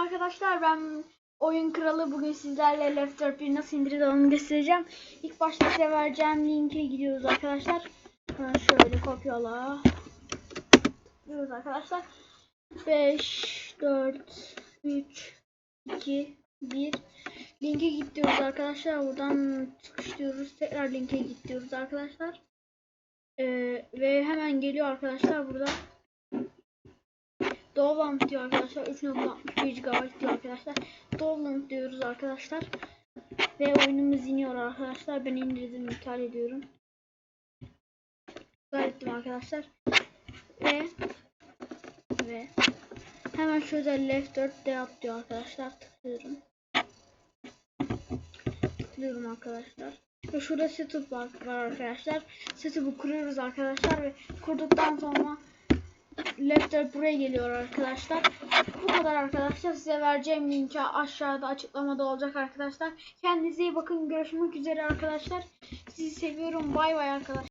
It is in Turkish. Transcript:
Arkadaşlar. Ben Oyun Kralı. Bugün sizlerle Left 4 1 nasıl indirilir onu göstereceğim. İlk başta size vereceğim linke gidiyoruz arkadaşlar. Şöyle kopyala. Diyoruz arkadaşlar. 5 4 3 2 1 Linke git diyoruz arkadaşlar. Buradan çıkış diyoruz. Tekrar linke git diyoruz arkadaşlar. Ee, ve hemen geliyor arkadaşlar burada. Download diyor arkadaşlar. 3.61 GB diyor arkadaşlar. Download diyoruz arkadaşlar. Ve oyunumuz iniyor arkadaşlar. Ben indirdim iptal ediyorum. İptal arkadaşlar. Ve ve hemen şurada left 4 de yap diyor arkadaşlar. Tıklıyorum. Tıklıyorum arkadaşlar. Ve şurada setup var, var arkadaşlar. Setup'u kuruyoruz arkadaşlar ve kurduktan sonra Lefter buraya geliyor arkadaşlar. Bu kadar arkadaşlar. Size vereceğim linki aşağıda açıklamada olacak arkadaşlar. Kendinize iyi bakın. Görüşmek üzere arkadaşlar. Sizi seviyorum. Bay bay arkadaşlar.